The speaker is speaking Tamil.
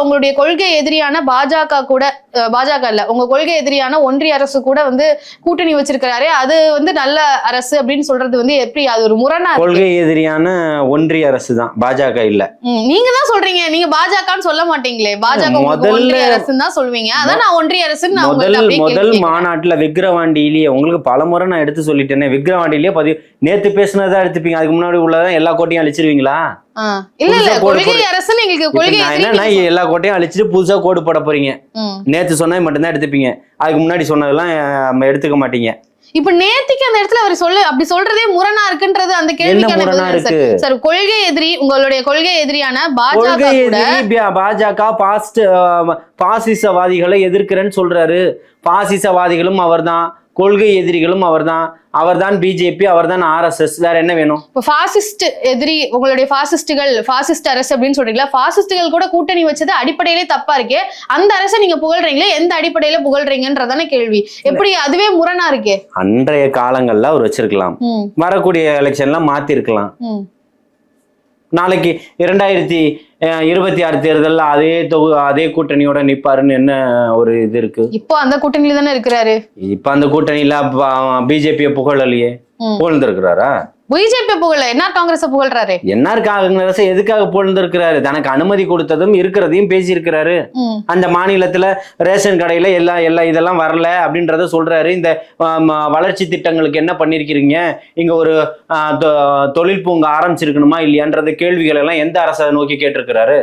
உங்களுடைய கொள்கை எதிரியான பாஜக கூட பாஜக இல்ல உங்க கொள்கை எதிரியான ஒன்றிய அரசு கூட வந்து கூட்டணி வச்சிருக்கிறாரே அது வந்து நல்ல அரசு அப்படின்னு சொல்றது வந்து எப்படி அது ஒரு முரணா. கொள்கை எதிரியான ஒன்றிய அரசு தான் பாஜக இல்ல நீங்க தான் சொல்றீங்க நீங்க பாஜகன்னு சொல்ல மாட்டீங்களே பாஜக ஒன்றிய அரசுன்னு தான் சொல்வீங்க அதான் நான் ஒன்றிய அரசுன்னு நான் முதல் முதல். மாநாட்டுல விக்கிரவாண்டியிலேயே உங்களுக்கு பலமுறை நான் எடுத்து சொல்லிட்டேனே விக்கிரவாண்டியிலேயே பதிவு நேத்து பேசுனதா எடுத்துப்பீங்க அதுக்கு முன்னாடி உள்ளதான் எல்லா கோட்டையும் அழிச்சிருவீங்களா இல்ல இல்ல கொள்கை அரசுன்னு எங்களுக்கு கொள்கை என்னன்னா எல்லா கோட்டையும் அழிச்சிட்டு புதுசா கோடு போட போறீங்க. நேத்து சொன்னது மட்டும்தான் எடுத்துப்பீங்க. அதுக்கு முன்னாடி சொன்னதெல்லாம் எடுத்துக்க மாட்டீங்க. இப்ப நேத்திக்கு அந்த இடத்துல அவர் சொல்லு அப்படி சொல்றதே முரணா இருக்குன்றது அந்த கேள்விக்கான சார். கொள்கை எதிரி உங்களுடைய கொள்கை எதிரியான பாஜக பாஜக பாஸ்ட் பாசிசவாதிகளை எதிர்க்கிறேன்னு சொல்றாரு. பாசிசவாதிகளும் அவர்தான். கொள்கை எதிரிகளும் அவர்தான் அவர்தான் பிஜேபி அவர்தான் ஆர்எஸ்எஸ் வேற என்ன வேணும்? இப்ப பாசிஸ்ட் எதிரி உங்களுடைய பாசிஸ்டுகள் பாசிஸ்ட் அரசு அப்படின்னு சொல்றீங்களா பாசிஸ்டுகள் கூட கூட்டணி வச்சது அடிப்படையிலே தப்பா இருக்கே. அந்த அரசை நீங்க புகழ்றீங்களே எந்த அடிப்படையில புகழ்றீங்கன்றதானே கேள்வி. எப்படி அதுவே முரணா இருக்கே? அன்றைய காலங்கள்ல அவர் வச்சிருக்கலாம். வரக்கூடிய எலெக்ஷன்ல மாத்தி இருக்கலாம் ம். நாளைக்கு இரண்டாயிரத்தி இருபத்தி ஆறு தேர்தல்ல அதே தொகு அதே கூட்டணியோட நிப்பாருன்னு என்ன ஒரு இது இருக்கு? இப்போ அந்த கூட்டணியில தானே இருக்கிறாரு. இப்ப அந்த கூட்டணியில பிஜேபியை புகழலையே. புகழ்ந்திருக்கிறாரா? பிஜேபி புகழ என்ன காங்கிரஸ் புகழ்றாரு? என்ஆர் காங்கிரஸ் எதுக்காக புகழ்ந்திருக்கிறாரு? தனக்கு அனுமதி கொடுத்ததும் இருக்கிறதையும் பேசியிருக்கிறாரு. அந்த மாநிலத்துல ரேஷன் கடையில எல்லா எல்லா இதெல்லாம் வரல அப்படின்றத சொல்றாரு. இந்த வளர்ச்சி திட்டங்களுக்கு என்ன பண்ணிருக்கிறீங்க இங்க ஒரு தொழில் பூங்கா ஆரம்பிச்சிருக்கணுமா இல்லையான்றது கேள்விகள் எல்லாம் எந்த அரசை நோக்கி கேட்டிருக்கிறாரு?